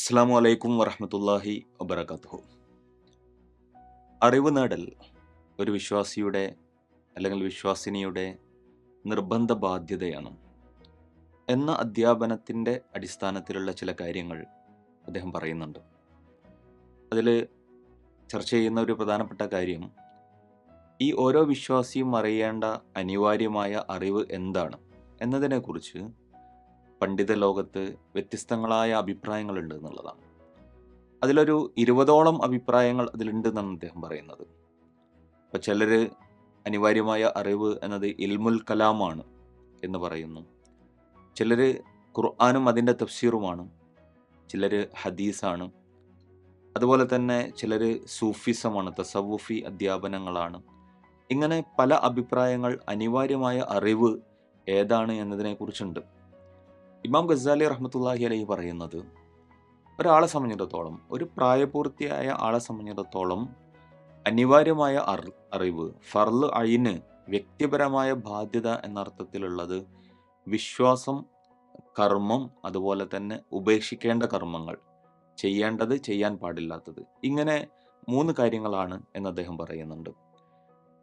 അസ്സാം വലൈക്കും വറഹമത്തല്ലാഹി വബർക്കാത്തു അറിവ് നേടൽ ഒരു വിശ്വാസിയുടെ അല്ലെങ്കിൽ വിശ്വാസിനിയുടെ നിർബന്ധ ബാധ്യതയാണ് എന്ന അധ്യാപനത്തിന്റെ അടിസ്ഥാനത്തിലുള്ള ചില കാര്യങ്ങൾ അദ്ദേഹം പറയുന്നുണ്ട്. അതിൽ ചർച്ച ചെയ്യുന്ന ഒരു പ്രധാനപ്പെട്ട കാര്യം ഈ ഓരോ വിശ്വാസിയും അറിയേണ്ട അനിവാര്യമായ അറിവ് എന്താണ് എന്നതിനെക്കുറിച്ച് പണ്ഡിത ലോകത്ത് വ്യത്യസ്തങ്ങളായ അഭിപ്രായങ്ങളുണ്ട് എന്നുള്ളതാണ്. അതിലൊരു ഇരുപതോളം അഭിപ്രായങ്ങൾ അതിലുണ്ട് എന്നാണ് അദ്ദേഹം പറയുന്നത്. അപ്പോൾ ചിലർ അനിവാര്യമായ അറിവ് എന്നത് ഇൽമുൽ കലാമാണ് എന്ന് പറയുന്നു. ചിലർ ഖുർആാനും അതിന്റെ തഫ്സീറുമാണ്. ചിലർ ഹദീസാണ്. അതുപോലെ തന്നെ ചിലർ സൂഫിസമാണ് തസവുഫി അധ്യാപനങ്ങളാണ്. ഇങ്ങനെ പല അഭിപ്രായങ്ങൾ അനിവാര്യമായ അറിവ് ഏതാണ് എന്നതിനെക്കുറിച്ചുണ്ട്. ഇമാം ഗസാലി റഹ്മത്തുല്ലാഹി അലൈഹി പറയുന്നത് ഒരാളെ സംബന്ധിച്ചിടത്തോളം ഒരു പ്രായപൂർത്തിയായ ആളെ സംബന്ധിച്ചിടത്തോളം അനിവാര്യമായ അറിവ് ഫർൾ അയിന് വ്യക്തിപരമായ ബാധ്യത എന്നർത്ഥത്തിലുള്ളത് വിശ്വാസം കർമ്മം അതുപോലെ തന്നെ ഉപേക്ഷിക്കേണ്ട കർമ്മങ്ങൾ ചെയ്യേണ്ടത് ചെയ്യാൻ പാടില്ലാത്തത്. ഇങ്ങനെ മൂന്ന് കാര്യങ്ങളാണ് എന്ന് അദ്ദേഹം പറയുന്നുണ്ട്.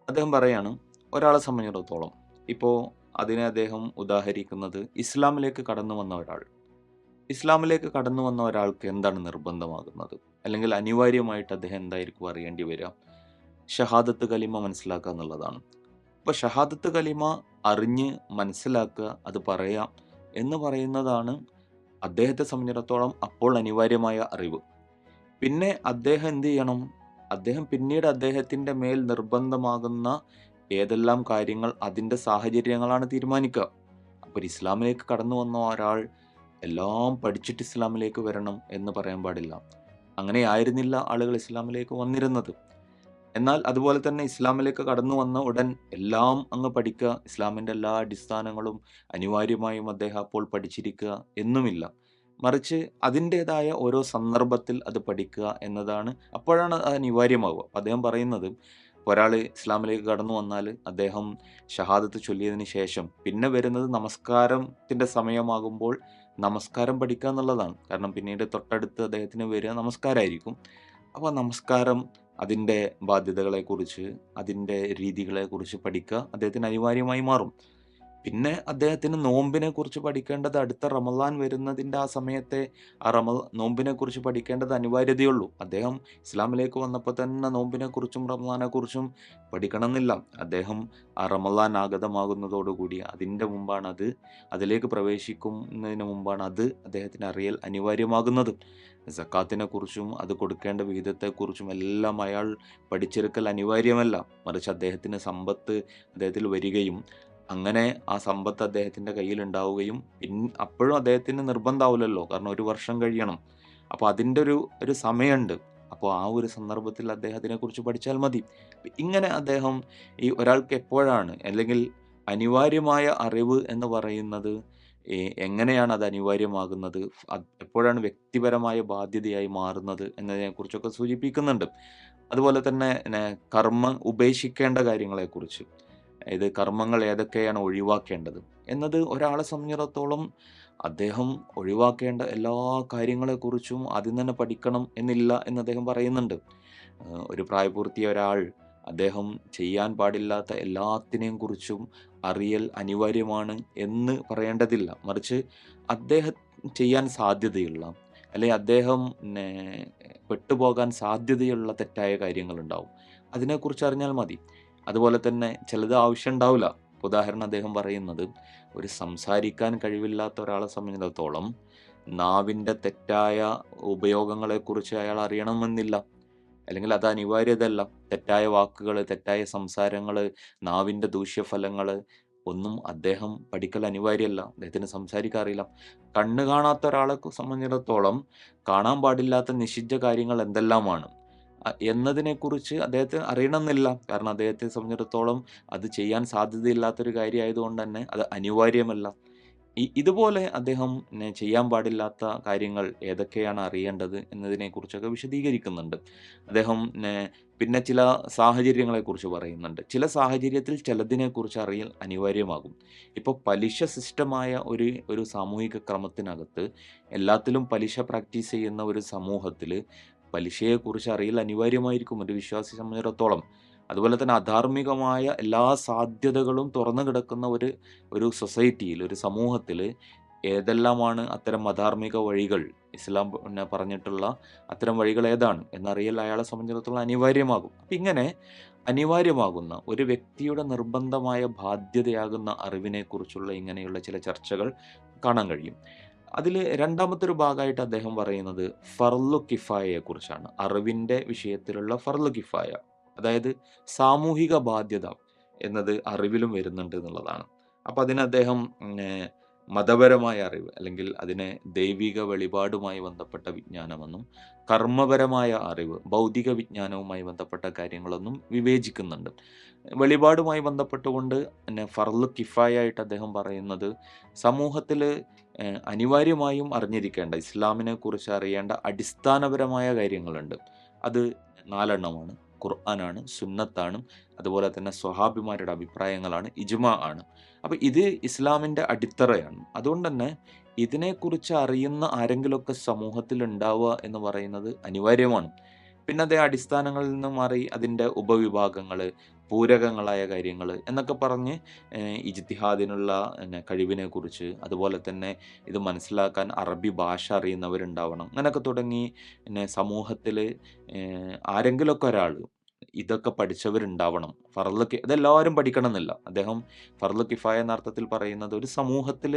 അദ്ദേഹം പറയാണ് ഒരാളെ സംബന്ധിച്ചിടത്തോളം ഇപ്പോൾ അതിനെ അദ്ദേഹം ഉദാഹരിക്കുന്നത് ഇസ്ലാമിലേക്ക് കടന്നു വന്ന ഒരാൾ. ഇസ്ലാമിലേക്ക് കടന്നു വന്ന ഒരാൾക്ക് എന്താണ് നിർബന്ധമാകുന്നത്? അല്ലെങ്കിൽ അനിവാര്യമായിട്ട് അദ്ദേഹം എന്തായിരിക്കും അറിയേണ്ടി വരിക? ഷഹാദത്ത് കലിമ മനസ്സിലാക്കുക എന്നുള്ളതാണ്. അപ്പോൾ ഷഹാദത്ത് കലിമ അറിഞ്ഞ് മനസ്സിലാക്കുക അത് പറയാം എന്ന് പറയുന്നതാണ് അദ്ദേഹത്തെ സംബന്ധിച്ചിടത്തോളം അപ്പോൾ അനിവാര്യമായ അറിവ്. പിന്നെ അദ്ദേഹം എന്ത് ചെയ്യണം? അദ്ദേഹം പിന്നീട് അദ്ദേഹത്തിന്റെ മേൽ നിർബന്ധമാകുന്ന ഏതെല്ലാം കാര്യങ്ങൾ അതിന്റെ സാഹചര്യങ്ങളാണ് തീരുമാനിക്കുക. അപ്പോൾ ഇസ്ലാമിലേക്ക് കടന്നു വന്ന ഒരാൾ എല്ലാം പഠിച്ചിട്ട് ഇസ്ലാമിലേക്ക് വരണം എന്ന് പറയാൻ പാടില്ല. അങ്ങനെ ആയിരുന്നില്ല ആളുകൾ ഇസ്ലാമിലേക്ക് വന്നിരുന്നത്. എന്നാൽ അതുപോലെ തന്നെ ഇസ്ലാമിലേക്ക് കടന്നു വന്ന ഉടൻ എല്ലാം അങ്ങ് പഠിക്കുക ഇസ്ലാമിന്റെ എല്ലാ അടിസ്ഥാനങ്ങളും അനിവാര്യമായും അദ്ദേഹം അപ്പോൾ പഠിച്ചിരിക്കുക എന്നുമില്ല. മറിച്ച് അതിന്റേതായ ഓരോ സന്ദർഭത്തിൽ അത് പഠിക്കുക എന്നതാണ് അപ്പോഴാണ് അത് അനിവാര്യമാവുക. അദ്ദേഹം പറയുന്നത് ഒരാൾ ഇസ്ലാമിലേക്ക് കടന്നു വന്നാൽ അദ്ദേഹം ഷഹാദത്ത് ചൊല്ലിയതിന് ശേഷം പിന്നെ വരുന്നത് നമസ്കാരത്തിന്റെ സമയമാകുമ്പോൾ നമസ്കാരം പഠിക്കുക എന്നുള്ളതാണ്. കാരണം പിന്നീട് തൊട്ടടുത്ത് അദ്ദേഹത്തിന് വരിക നമസ്കാരമായിരിക്കും അപ്പോൾ നമസ്കാരം അതിന്റെ ബാധ്യതകളെക്കുറിച്ച് അതിന്റെ രീതികളെക്കുറിച്ച് പഠിക്കുക അദ്ദേഹത്തിന് അനിവാര്യമായി മാറും. പിന്നെ അദ്ദേഹത്തിന് നോമ്പിനെ കുറിച്ച് പഠിക്കേണ്ടത് അടുത്ത റമദാൻ വരുന്നതിന്റെ ആ സമയത്തെ ആ റമ നോമ്പിനെ കുറിച്ച് പഠിക്കേണ്ടത് അനിവാര്യതയുള്ളൂ. അദ്ദേഹം ഇസ്ലാമിലേക്ക് വന്നപ്പോൾ തന്നെ നോമ്പിനെ കുറിച്ചും റമദാനെ കുറിച്ചും പഠിക്കണം എന്നില്ല അദ്ദേഹം ആ റമദാൻ ആഗതമാകുന്നതോടുകൂടി അതിന്റെ മുമ്പാണ് അത് അതിലേക്ക് പ്രവേശിക്കുന്നതിന് മുമ്പാണ് അത് അദ്ദേഹത്തിന് അറിയൽ അനിവാര്യമാകുന്നത്. സക്കാത്തിനെ കുറിച്ചും അത് കൊടുക്കേണ്ട വിഹിതത്തെക്കുറിച്ചും എല്ലാം അയാൾ പഠിച്ചെടുക്കൽ അനിവാര്യമല്ല. മറിച്ച് അദ്ദേഹത്തിന് സമ്പത്ത് അദ്ദേഹത്തിൽ വരികയും അങ്ങനെ ആ സമ്പത്ത് അദ്ദേഹത്തിന്റെ കയ്യിലുണ്ടാവുകയും പിൻ അപ്പോഴും അദ്ദേഹത്തിന് നിർബന്ധമാവില്ലല്ലോ കാരണം ഒരു വർഷം കഴിയണം. അപ്പോൾ അതിന്റെ ഒരു ഒരു സമയമുണ്ട്. അപ്പോൾ ആ ഒരു സന്ദർഭത്തിൽ അദ്ദേഹത്തിനെക്കുറിച്ച് പഠിച്ചാൽ മതി. ഇങ്ങനെ അദ്ദേഹം ഈ ഒരാൾക്ക് എപ്പോഴാണ് അല്ലെങ്കിൽ അനിവാര്യമായ അറിവ് എന്ന് പറയുന്നത് എങ്ങനെയാണ് അത് അനിവാര്യമാകുന്നത് എപ്പോഴാണ് വ്യക്തിപരമായ ബാധ്യതയായി മാറുന്നത് എന്നതിനെക്കുറിച്ചൊക്കെ സൂചിപ്പിക്കുന്നുണ്ട്. അതുപോലെ തന്നെ കർമ്മം ഉപേക്ഷിക്കേണ്ട കാര്യങ്ങളെക്കുറിച്ച്. ഇത് കർമ്മങ്ങൾ ഏതൊക്കെയാണ് ഒഴിവാക്കേണ്ടത്? എന്നത് ഒരാളെ സംബന്ധിച്ചിടത്തോളം അദ്ദേഹം ഒഴിവാക്കേണ്ട എല്ലാ കാര്യങ്ങളെക്കുറിച്ചും ആദ്യം തന്നെ പഠിക്കണം എന്നില്ല എന്ന് അദ്ദേഹം പറയുന്നുണ്ട്. ഒരു പ്രായപൂർത്തിയ ഒരാൾ അദ്ദേഹം ചെയ്യാൻ പാടില്ലാത്ത എല്ലാത്തിനെയും കുറിച്ചും അറിയൽ അനിവാര്യമാണ് എന്ന് പറയേണ്ടതില്ല. മറിച്ച് അദ്ദേഹം ചെയ്യാൻ സാധ്യതയുള്ള അല്ലെങ്കിൽ അദ്ദേഹം പെട്ടുപോകാൻ സാധ്യതയുള്ള തെറ്റായ കാര്യങ്ങളുണ്ടാവും. അതിനെക്കുറിച്ച് അറിഞ്ഞാൽ മതി. അതുപോലെ തന്നെ ചിലത് ആവശ്യം ഉണ്ടാവില്ല. ഉദാഹരണം അദ്ദേഹം പറയുന്നത് ഒരു സംസാരിക്കാൻ കഴിവില്ലാത്ത ഒരാളെ സംബന്ധിച്ചിടത്തോളം നാവിന്റെ തെറ്റായ ഉപയോഗങ്ങളെക്കുറിച്ച് അയാൾ അറിയണമെന്നില്ല. അല്ലെങ്കിൽ അത് അനിവാര്യതല്ല തെറ്റായ വാക്കുകൾ തെറ്റായ സംസാരങ്ങൾ നാവിന്റെ ദൂഷ്യഫലങ്ങൾ ഒന്നും അദ്ദേഹം പഠിക്കൽ അനിവാര്യമല്ല. അദ്ദേഹത്തിന് സംസാരിക്കാറില്ല കണ്ണ് കാണാത്ത ഒരാളെ സംബന്ധിച്ചിടത്തോളം കാണാൻ പാടില്ലാത്ത നിഷിദ്ധ കാര്യങ്ങൾ എന്തെല്ലാമാണ്? എന്നതിനെക്കുറിച്ച് അദ്ദേഹത്തിന് അറിയണമെന്നില്ല കാരണം അദ്ദേഹത്തെ സംബന്ധിച്ചിടത്തോളം അത് ചെയ്യാൻ സാധ്യതയില്ലാത്തൊരു കാര്യമായതുകൊണ്ട് തന്നെ അത് അനിവാര്യമല്ല ഈ ഇതുപോലെ അദ്ദേഹം ചെയ്യാൻ പാടില്ലാത്ത കാര്യങ്ങൾ ഏതൊക്കെയാണ് അറിയേണ്ടത് എന്നതിനെക്കുറിച്ചൊക്കെ വിശദീകരിക്കുന്നുണ്ട്. അദ്ദേഹം പിന്നെ ചില സാഹചര്യങ്ങളെക്കുറിച്ച് പറയുന്നുണ്ട്. ചില സാഹചര്യത്തിൽ ചിലതിനെക്കുറിച്ച് അറിയൽ അനിവാര്യമാകും. ഇപ്പോൾ പലിശ സിസ്റ്റമായ ഒരു ഒരു സാമൂഹിക ക്രമത്തിനകത്ത് എല്ലാത്തിലും പലിശ പ്രാക്ടീസ് ചെയ്യുന്ന ഒരു സമൂഹത്തിൽ പലിശയെക്കുറിച്ച് അറിയൽ അനിവാര്യമായിരിക്കും ഒരു വിശ്വാസി സംബന്ധിച്ചിടത്തോളം. അതുപോലെ തന്നെ അധാർമികമായ എല്ലാ സാധ്യതകളും തുറന്നു കിടക്കുന്ന ഒരു ഒരു സൊസൈറ്റിയിൽ, ഒരു സമൂഹത്തിൽ ഏതെല്ലാമാണ് അത്തരം അധാർമിക വഴികൾ, ഇസ്ലാം പിന്നെ പറഞ്ഞിട്ടുള്ള അത്തരം വഴികൾ ഏതാണ് എന്നറിയൽ അയാളെ സംബന്ധിച്ചിടത്തോളം അനിവാര്യമാകും. അപ്പം ഇങ്ങനെ അനിവാര്യമാകുന്ന ഒരു വ്യക്തിയുടെ നിർബന്ധമായ ബാധ്യതയാകുന്ന അറിവിനെക്കുറിച്ചുള്ള ഇങ്ങനെയുള്ള ചില ചർച്ചകൾ കാണാൻ കഴിയും. അതിൽ രണ്ടാമത്തെ ഒരു ഭാഗമായിട്ട് അദ്ദേഹം പറയുന്നത് ഫർലു കിഫായയെ കുറിച്ചാണ് അറിവിന്റെ വിഷയത്തിലുള്ള ഫർലു കിഫായ. അതായത് സാമൂഹിക ബാധ്യത എന്നത് അറിവിലും വരുന്നുണ്ട് എന്നുള്ളതാണ്. അപ്പോൾ അതിന് അദ്ദേഹം മതപരമായ അറിവ് അല്ലെങ്കിൽ അതിനെ ദൈവിക വെളിപാടുമായി ബന്ധപ്പെട്ട വിജ്ഞാനമെന്നും കർമ്മപരമായ അറിവ് ഭൗതിക വിജ്ഞാനവുമായി ബന്ധപ്പെട്ട കാര്യങ്ങളൊന്നും വിവേചിക്കുന്നുണ്ട്. വെളിപാടുമായി ബന്ധപ്പെട്ടുകൊണ്ട് പിന്നെ ഫർലു കിഫായായിട്ട് അദ്ദേഹം പറയുന്നത് സമൂഹത്തിൽ ഏഹ് അനിവാര്യമായും അറിഞ്ഞിരിക്കേണ്ട ഇസ്ലാമിനെ കുറിച്ച് അറിയേണ്ട അടിസ്ഥാനപരമായ കാര്യങ്ങളുണ്ട്. അത് 4 എണ്ണമാണ്. ഖുർആനാണ്, സുന്നത്താണ്, അതുപോലെ തന്നെ സ്വഹാബിമാരുടെ അഭിപ്രായങ്ങളാണ്, ഇജ്മ ആണ്. അപ്പോൾ ഇത് ഇസ്ലാമിന്റെ അടിത്തറയാണ്. അതുകൊണ്ട് തന്നെ ഇതിനെക്കുറിച്ച് അറിയുന്ന ആരെങ്കിലുമൊക്കെ സമൂഹത്തിൽ ഉണ്ടാവുക എന്ന് പറയുന്നത് അനിവാര്യമാണ്. പിന്നെ അതേ അടിസ്ഥാനങ്ങളിൽ നിന്ന് മാറി അതിന്റെ ഉപവിഭാഗങ്ങൾ പൂരകങ്ങളായ കാര്യങ്ങൾ എന്നൊക്കെ പറഞ്ഞ് ഇജ്തിഹാദിനുള്ള കഴിവിനെ കുറിച്ച് അതുപോലെ തന്നെ ഇത് മനസ്സിലാക്കാൻ അറബി ഭാഷ അറിയുന്നവരുണ്ടാവണം. അങ്ങനെയൊക്കെ തുടങ്ങി പിന്നെ സമൂഹത്തിൽ ആരെങ്കിലുമൊക്കെ ഒരാൾ ഇതൊക്കെ പഠിച്ചവരുണ്ടാവണം. ഫർൾ ഇതെല്ലാവരും പഠിക്കണം എന്നില്ല അദ്ദേഹം ഫർളു കിഫായ എന്ന അർത്ഥത്തിൽ പറയുന്നത് ഒരു സമൂഹത്തിൽ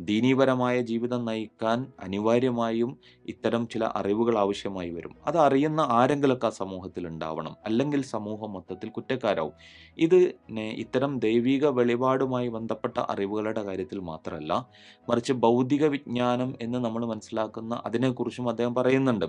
ദീനീപരമായ ജീവിതം നയിക്കാൻ അനിവാര്യമായും ഇത്തരം ചില അറിവുകൾ ആവശ്യമായി വരും. അത് അറിയുന്ന ആരെങ്കിലൊക്കെ ആ സമൂഹത്തിൽ ഉണ്ടാവണം. അല്ലെങ്കിൽ സമൂഹം മൊത്തത്തിൽ കുറ്റക്കാരാവും. ഇത് ഇത്തരം ദൈവിക വെളിപാടുമായി ബന്ധപ്പെട്ട അറിവുകളുടെ കാര്യത്തിൽ മാത്രമല്ല, മറിച്ച് ഭൗതിക വിജ്ഞാനം എന്ന് നമ്മൾ മനസ്സിലാക്കുന്ന അതിനെക്കുറിച്ചും അദ്ദേഹം പറയുന്നുണ്ട്.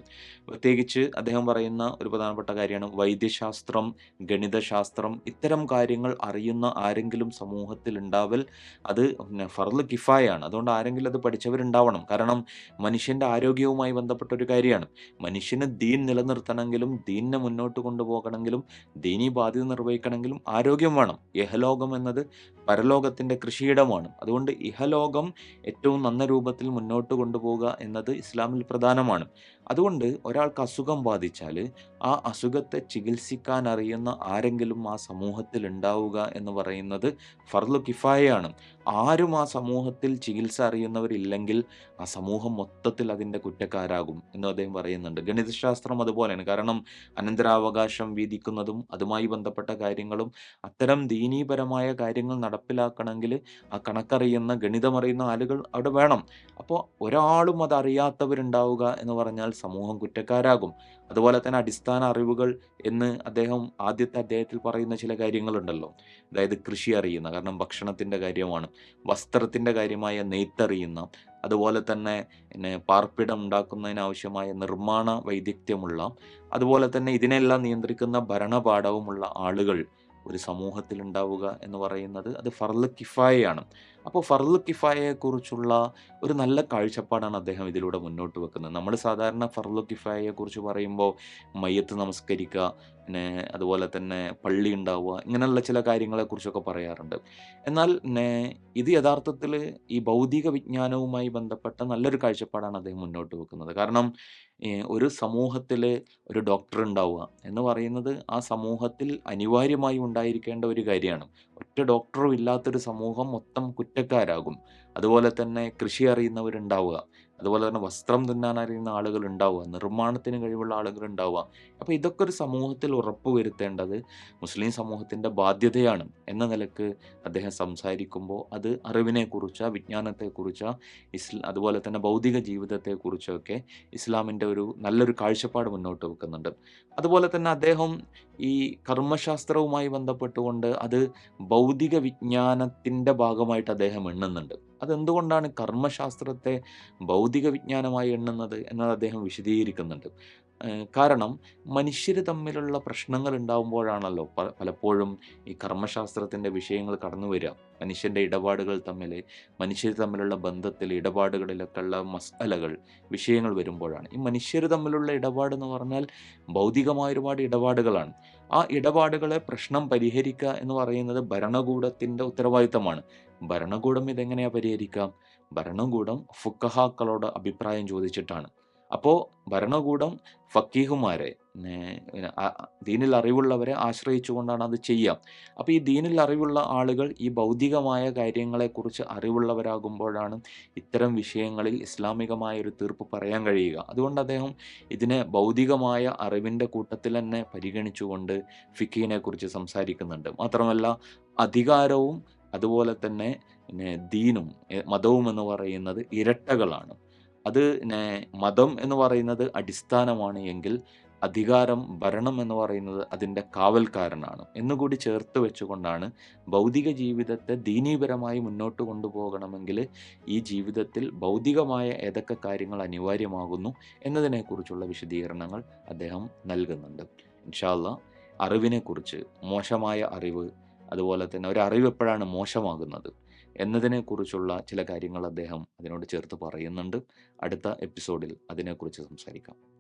പ്രത്യേകിച്ച് അദ്ദേഹം പറയുന്ന ഒരു പ്രധാനപ്പെട്ട കാര്യമാണ് വൈദ്യശാസ്ത്രം, ഗണിതശാസ്ത്രം ഇത്തരം കാര്യങ്ങൾ അറിയുന്ന ആരെങ്കിലും സമൂഹത്തിൽ ഉണ്ടാവൽ അത് ഫർദ് കിഫായാണ് കിഫായയാണ്. അതുകൊണ്ട് ആരെങ്കിലും അത് പഠിച്ചവരുണ്ടാവണം. കാരണം മനുഷ്യന്റെ ആരോഗ്യവുമായി ബന്ധപ്പെട്ട ഒരു കാര്യമാണ്. മനുഷ്യന് ദീൻ നിലനിർത്തണമെങ്കിലും ദീനിനെ മുന്നോട്ട് കൊണ്ടുപോകണമെങ്കിലും ദീനി ബാധ്യത നിർവഹിക്കണമെങ്കിലും ആരോഗ്യം വേണം. യഹലോകം എന്നത് പരലോകത്തിന്റെ കൃഷിയിടമാണ്. അതുകൊണ്ട് ഇഹലോകം ഏറ്റവും നല്ല രൂപത്തിൽ മുന്നോട്ട് കൊണ്ടുപോവുക എന്നത് ഇസ്ലാമിൽ പ്രധാനമാണ്. അതുകൊണ്ട് ഒരാൾക്ക് അസുഖം ബാധിച്ചാൽ ആ അസുഖത്തെ ചികിത്സിക്കാൻ അറിയുന്ന ആരെങ്കിലും ആ സമൂഹത്തിൽ ഉണ്ടാവുക എന്ന് പറയുന്നത് ഫർലു കിഫായയാണ്. ആരും ആ സമൂഹത്തിൽ ചികിത്സ അറിയുന്നവരില്ലെങ്കിൽ ആ സമൂഹം മൊത്തത്തിൽ അതിന്റെ കുറ്റക്കാരാകും എന്ന് അദ്ദേഹം പറയുന്നുണ്ട്. ഗണിതശാസ്ത്രം അതുപോലെയാണ്. കാരണം അനന്തരാവകാശം വീതിക്കുന്നതും അതുമായി ബന്ധപ്പെട്ട കാര്യങ്ങളും അത്തരം ദീനീപരമായ കാര്യങ്ങൾ നടപ്പിലാക്കണമെങ്കിൽ ആ കണക്കറിയുന്ന ഗണിതമറിയുന്ന ആളുകൾ അവിടെ വേണം. അപ്പോൾ ഒരാളും അത് അറിയാത്തവരുണ്ടാവുക എന്ന് പറഞ്ഞാൽ സമൂഹം കുറ്റക്കാരാകും. അതുപോലെ തന്നെ അടിസ്ഥാന അറിവുകൾ എന്ന് അദ്ദേഹം ആദ്യത്തെ അദ്ദേഹത്തിൽ പറയുന്ന ചില കാര്യങ്ങളുണ്ടല്ലോ. അതായത് കൃഷി അറിയുന്ന കാരണം ഭക്ഷണത്തിന്റെ കാര്യമാണ്. വസ്ത്രത്തിന്റെ കാര്യമായ നെയ്ത്തറിയുന്ന അതുപോലെ തന്നെ പിന്നെ പാർപ്പിടം ഉണ്ടാക്കുന്നതിനാവശ്യമായ നിർമ്മാണ വൈദഗ്ധ്യമുള്ള അതുപോലെ തന്നെ ഇതിനെല്ലാം നിയന്ത്രിക്കുന്ന ഭരണപാഠവുമുള്ള ആളുകൾ ഒരു സമൂഹത്തിൽ ഉണ്ടാവുക എന്ന് പറയുന്നത് അത് ഫർൾ കിഫായയാണ്. അപ്പോൾ ഫർൾ കിഫായയെക്കുറിച്ചുള്ള ഒരു നല്ല കാഴ്ചപ്പാടാണ് അദ്ദേഹം ഇതിലൂടെ മുന്നോട്ട് വെക്കുന്നത്. നമ്മൾ സാധാരണ ഫർളു കിഫായയെക്കുറിച്ച് പറയുമ്പോൾ മയ്യത്ത് നമസ്കരിക്കുക, പിന്നെ അതുപോലെ തന്നെ പള്ളി ഉണ്ടാവുക ഇങ്ങനെയുള്ള ചില കാര്യങ്ങളെക്കുറിച്ചൊക്കെ പറയാറുണ്ട്. എന്നാൽ ഇത് യഥാർത്ഥത്തിൽ ഈ ഭൗതിക വിജ്ഞാനവുമായി ബന്ധപ്പെട്ട നല്ലൊരു കാഴ്ചപ്പാടാണ് അദ്ദേഹം മുന്നോട്ട് വെക്കുന്നത്. കാരണം ഒരു സമൂഹത്തിൽ ഒരു ഡോക്ടർ ഉണ്ടാവുക എന്ന് പറയുന്നത് ആ സമൂഹത്തിൽ അനിവാര്യമായി ഉണ്ടായിരിക്കേണ്ട ഒരു കാര്യമാണ്. ഒറ്റ ഡോക്ടറും ഇല്ലാത്തൊരു സമൂഹം മൊത്തം കുറ്റക്കാരാകും. അതുപോലെ തന്നെ കൃഷി അറിയുന്നവരുണ്ടാവുക. അതുപോലെ തന്നെ വസ്ത്രം തുന്നാൻ അറിയുന്ന ആളുകൾ ഉണ്ടാവുക. നിർമ്മാണത്തിന് കഴിവുള്ള ആളുകൾ ഉണ്ടാവുക. അപ്പോൾ ഇതൊക്കെ ഒരു സമൂഹത്തിൽ ഉറപ്പുവരുത്തേണ്ടത് മുസ്ലിം സമൂഹത്തിന്റെ ബാധ്യതയാണ് എന്ന നിലയ്ക്ക് അദ്ദേഹം സംസാരിക്കുമ്പോൾ അത് അറിവിനെക്കുറിച്ച്, വിജ്ഞാനത്തെക്കുറിച്ച്, ഇസ്ല അതുപോലെ തന്നെ ഭൗതിക ജീവിതത്തെക്കുറിച്ചൊക്കെ ഇസ്ലാമിന്റെ ഒരു നല്ലൊരു കാഴ്ചപ്പാട് മുന്നോട്ട് വെക്കുന്നുണ്ട്. അതുപോലെ തന്നെ അദ്ദേഹം ഈ കർമ്മശാസ്ത്രവുമായി ബന്ധപ്പെട്ടുകൊണ്ട് അത് ഭൗതിക വിജ്ഞാനത്തിന്റെ ഭാഗമായിട്ട് അദ്ദേഹം എണ്ണുന്നുണ്ട്. അതെന്തുകൊണ്ടാണ് കർമ്മശാസ്ത്രത്തെ ഭൗതിക വിജ്ഞാനമായി എണ്ണുന്നത് എന്നത് അദ്ദേഹം വിശദീകരിക്കുന്നുണ്ട്. കാരണം മനുഷ്യർ തമ്മിലുള്ള പ്രശ്നങ്ങൾ ഉണ്ടാകുമ്പോഴാണല്ലോ പലപ്പോഴും ഈ കർമ്മശാസ്ത്രത്തിന്റെ വിഷയങ്ങൾ കടന്നു വരിക. മനുഷ്യന്റെ ഇടപാടുകൾ തമ്മിൽ മനുഷ്യർ തമ്മിലുള്ള ബന്ധത്തിൽ ഇടപാടുകളിലൊക്കെ ഉള്ള മസാലകൾ വിഷയങ്ങൾ വരുമ്പോഴാണ്. ഈ മനുഷ്യർ തമ്മിലുള്ള ഇടപാട് എന്ന് പറഞ്ഞാൽ ഭൗതികമായ ഒരുപാട് ഇടപാടുകളാണ്. ആ ഇടപാടുകളെ പ്രശ്നം പരിഹരിക്കുക എന്ന് പറയുന്നത് ഭരണകൂടത്തിന്റെ ഉത്തരവാദിത്തമാണ്. ഭരണകൂടം ഇതെങ്ങനെയാണ് പരിഹരിക്കാം ഭരണകൂടം ഫുക്കഹാക്കളോട് അഭിപ്രായം ചോദിച്ചിട്ടാണ്. അപ്പോൾ ഭരണകൂടം ഫക്കീഹുമാരെ ദീനിൽ അറിവുള്ളവരെ ആശ്രയിച്ചുകൊണ്ടാണ് അത് ചെയ്യാം. അപ്പോൾ ഈ ദീനിൽ അറിവുള്ള ആളുകൾ ഈ ഭൗതികമായ കാര്യങ്ങളെക്കുറിച്ച് അറിവുള്ളവരാകുമ്പോഴാണ് ഇത്തരം വിഷയങ്ങളിൽ ഇസ്ലാമികമായ ഒരു തീർപ്പ് പറയാൻ കഴിയുക. അതുകൊണ്ട് അദ്ദേഹം ഇതിനെ ഭൗതികമായ അറിവിന്റെ കൂട്ടത്തിൽ തന്നെ പരിഗണിച്ചുകൊണ്ട് ഫിക്കീനെ കുറിച്ച് സംസാരിക്കുന്നുണ്ട്. മാത്രമല്ല അധികാരവും അതുപോലെ തന്നെ ദീനും മതവും എന്ന് പറയുന്നത് ഇരട്ടകളാണ്. അത് മതം എന്ന് പറയുന്നത് അടിസ്ഥാനമാണ് എങ്കിൽ അധികാരം ഭരണം എന്ന് പറയുന്നത് അതിന്റെ കാവൽക്കാരനാണ്. എന്നുകൂടി ചേർത്ത് വെച്ചുകൊണ്ടാണ് ഭൗതിക ജീവിതത്തെ ദീനീപരമായി മുന്നോട്ട് കൊണ്ടുപോകണമെങ്കിൽ ഈ ജീവിതത്തിൽ ഭൗതികമായ ഏതൊക്കെ കാര്യങ്ങൾ അനിവാര്യമാകുന്നു എന്നതിനെക്കുറിച്ചുള്ള വിശദീകരണങ്ങൾ അദ്ദേഹം നൽകുന്നുണ്ട്. ഇൻഷാല്ല അറിവിനെക്കുറിച്ച് മോശമായ അറിവ് അതുപോലെ തന്നെ ഒരു അറിവ് എപ്പോഴാണ് മോശമാകുന്നത്? എന്നതിനെക്കുറിച്ചുള്ള ചില കാര്യങ്ങൾ അദ്ദേഹം അതിനോട് ചേർത്ത് പറയുന്നുണ്ട്. അടുത്ത എപ്പിസോഡിൽ അതിനെക്കുറിച്ച് സംസാരിക്കാം.